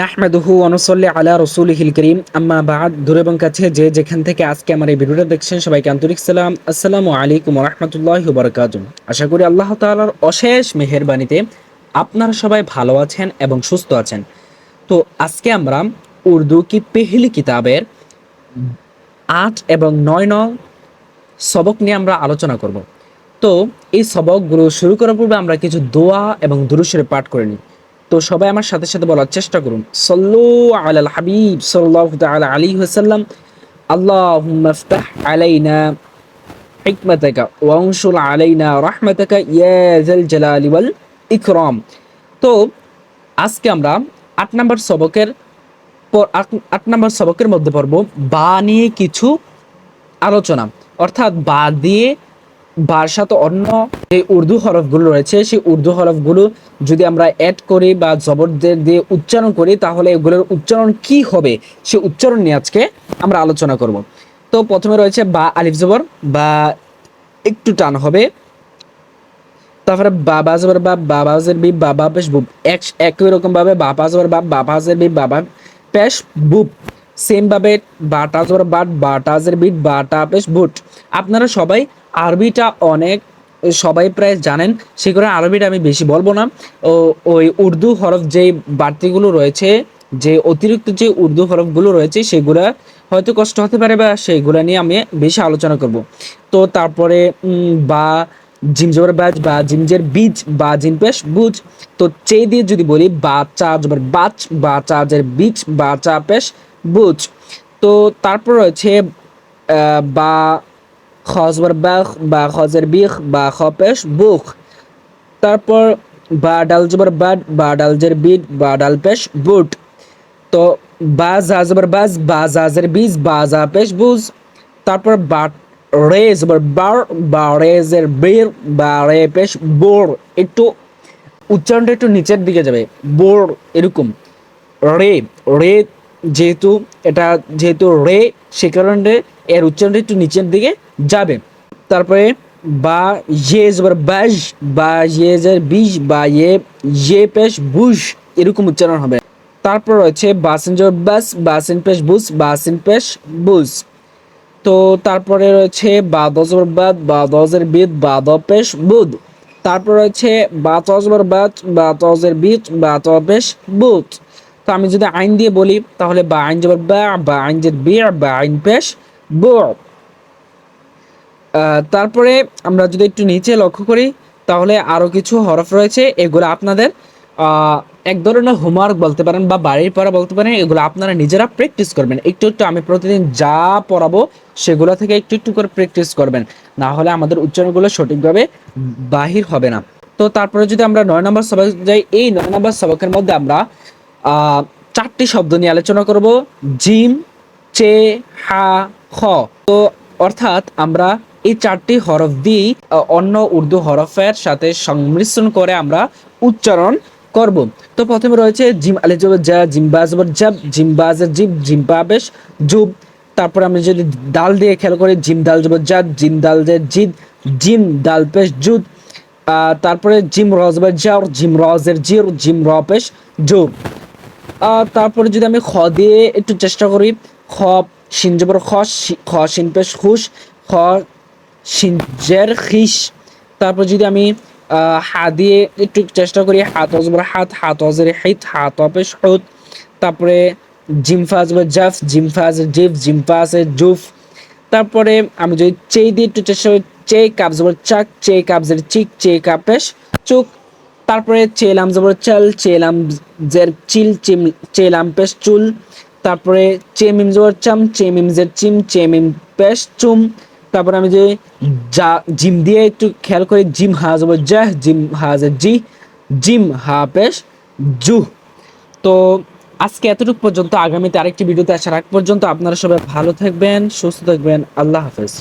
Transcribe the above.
নাহমাদুহু অনুসল্লি আলা রসুলহিল করিম। আম্মা বাদ, দূর এবং কাছে যে যেখান থেকে আজকে আমার এই ভিডিওটা দেখছেন, সবাইকে আন্তরিক সালাম। আসসালামু আলাইকুম রহমতুল্লাহ বরকাত আশা করি আল্লাহ তাআলার অশেষ মেহেরবানিতে আপনারা সবাই ভালো আছেন এবং সুস্থ আছেন। তো আজকে আমরা উর্দু কি পেহলি কিতাবের আট এবং নয় নং সবক নিয়ে আমরা আলোচনা করব। তো এই সবকগুলো শুরু করার পূর্বে আমরা কিছু দোয়া এবং দুরুশের পাঠ করে নিই। তো সবাই আমার সাথে সাথে বলার চেষ্টা করুন। সল্লু আলাল হাবিব সাল্লাল্লাহু তাআলা আলাইহি ওয়াসাল্লাম, আল্লাহুম্মা ইফতাহ আলাইনা হিকমাতাকা ওয়ানশুর আলাইনা রাহমাতাকা ইয়া যাল জালালি ওয়াল ইকরাম। তো আজকে আমরা আট নম্বর সবকের পর আট নম্বর সবকের মধ্যে পড়ব বা নিয়ে কিছু আলোচনা। অর্থাৎ বা দিয়ে বার সাথে অন্য যে উর্দু হরফগুলো রয়েছে, সেই উর্দু হরফগুলো যদি আমরা অ্যাড করি বা জবরদের দিয়ে উচ্চারণ করি, তাহলে এগুলোর উচ্চারণ কি হবে? সে উচ্চারণ নিয়ে আজকে আমরা আলোচনা করব। তো প্রথমে রয়েছে বা আলিফ জবর, বা একটু টান হবে। তারপরে বাবা জবর, বা বাবাজের বি, বাবা পেশ বুব। এক একই রকম ভাবে বাবা জবর, বা বাবাজের বি, বাবা পেশ বুব। সেম ভাবে বাটা জবর বাট বাটাজের বিট বাটা পেশ বুট। আপনারা সবাই আরবিটা অনেক সবাই প্রায় জানেন, সে কারণে আরবিটা আমি বেশি বলব না। ও, ওই উর্দু হরফ যে বাড়তিগুলো রয়েছে, যে অতিরিক্ত যে উর্দু হরফগুলো রয়েছে, সেগুলা হয়তো কষ্ট হতে পারে বা সেগুলা নিয়ে আমি বেশি আলোচনা করব। তো তারপরে বা জিমজবর বাজ, বা জিমজের বীজ, বা জিনপেশ বুঝ তো চে দিয়ে যদি বলি, বা চা জবর বাচ বা চাজের বীজ, বা চা পেশ বুঝ তো তারপর রয়েছে বা খজবর বাখ বা খজের বিখ বা খপেশ বুখ তারপর বা ডাল জবর বাড বা ডালজের বিট বা ডাল পেশ বুট তো বা জাজবর বাজ বা জাজের বীজ বা জা পেশ বুজ তারপর বা রে জবর বার বা রেজের বের বা রে পেশ বোর একটু উচ্চারণটা একটু নিচের দিকে যাবে। বোর এরকম। রে রে যেহেতু এটা যেহেতু রে, সে কারণে এর উচ্চারণটা একটু নিচের দিকে যাবে। তারপরে বা ইয়ে জবর বাজ বা ইয়েজের বিষ বা ইয়ে ইয়ে পেশ বুশ এরকম উচ্চারণ হবে। তারপর রয়েছে বাসিন জবর বাস, বাসিন পেশ বুস বাসিন পেশ বুস তো তারপরে রয়েছে বা দজবর বাদ বা দজের বিদ, বাদ পেশ বুদ। তারপর রয়েছে বা তজবর বাদ বা তজের বিদ বা ত পেশ বুত তো আমি যদি আইন দিয়ে বলি, তাহলে বা আইন জবর বা বা আইন জের বির বা আইন পেশ, বু। তারপরে আমরা যদি একটু নিচে লক্ষ্য করি, তাহলে আরও কিছু হরফ রয়েছে, এগুলো আপনাদের এক ধরনের হোমওয়ার্ক বলতে পারেন বা বাড়ির পড়া বলতে পারেন, এগুলো আপনারা নিজেরা প্র্যাকটিস করবেন। একটু একটু আমি প্রতিদিন যা পড়াবো, সেগুলো থেকে একটু একটু করে প্র্যাকটিস করবেন। না হলে আমাদের উচ্চারণগুলো সঠিকভাবে বাহির হবে না। তো তারপরে যদি আমরা নয় নম্বর সবক যাই, এই নয় নম্বর সবকের মধ্যে আমরা চারটি শব্দ নিয়ে আলোচনা করব। জিম, চে, হা, খ। তো অর্থাৎ আমরা এই চারটি হরফ দিয়েই অন্য উর্দু হরফের সাথে সংমিশ্রণ করে আমরা উচ্চারণ করব। তো প্রথমে রয়েছে জিম আলি জবর জা জিম্বাজ জবর জাব জিম্বাজের জিব জিম্বাবেশ জুব। তারপর আমরা যদি ডাল দিয়ে খেয়াল করি, জিম, ডাল জবর জাদ, জিম, ডাল জের জিদ, জিম, ডাল পেশ জুদ। তারপরে জিম রজবর জার, জিম রজের জির, জিম, র পেশ জুব। তারপরে যদি আমি খ দিয়ে একটু চেষ্টা করি, খ সিন জবর খ খ সিন পেশ খুশ, খ সিনজের খিস তারপর যদি আমি হা দিয়ে একটু চেষ্টা করি, হাত অজবর হাত হাত অজের হিত, হাত অপেশ হুত। তারপরে জিমফাজ বা জাফ জিমফাজ জিফ জিমফাজের জুফ। তারপরে আমি যদি চে দিয়ে একটু চেষ্টা করি চে কাপ জবর চাক চে কাপজের চিক চে কাপেশ চুক। তারপরে চেলাম জবর চাল চেলাম, জের চিল চিম, চেলাম পেশ চুল, তারপরে চেমিম জবর চাম, চেমিম, জের চিম, চেমিম পেশ চুম, তারপরে আমি যে যা জিম দিয়ে একটু খেয়াল করি, জিম হা জবর জাহ, জিম হা জি, জিম হা পেশ জুহ তো আজকে এতটুকু পর্যন্ত, আগামীতে আরেকটি ভিডিওতে আসার আগ পর্যন্ত আপনারা সবাই ভালো থাকবেন, সুস্থ থাকবেন, আল্লাহ হাফেজ।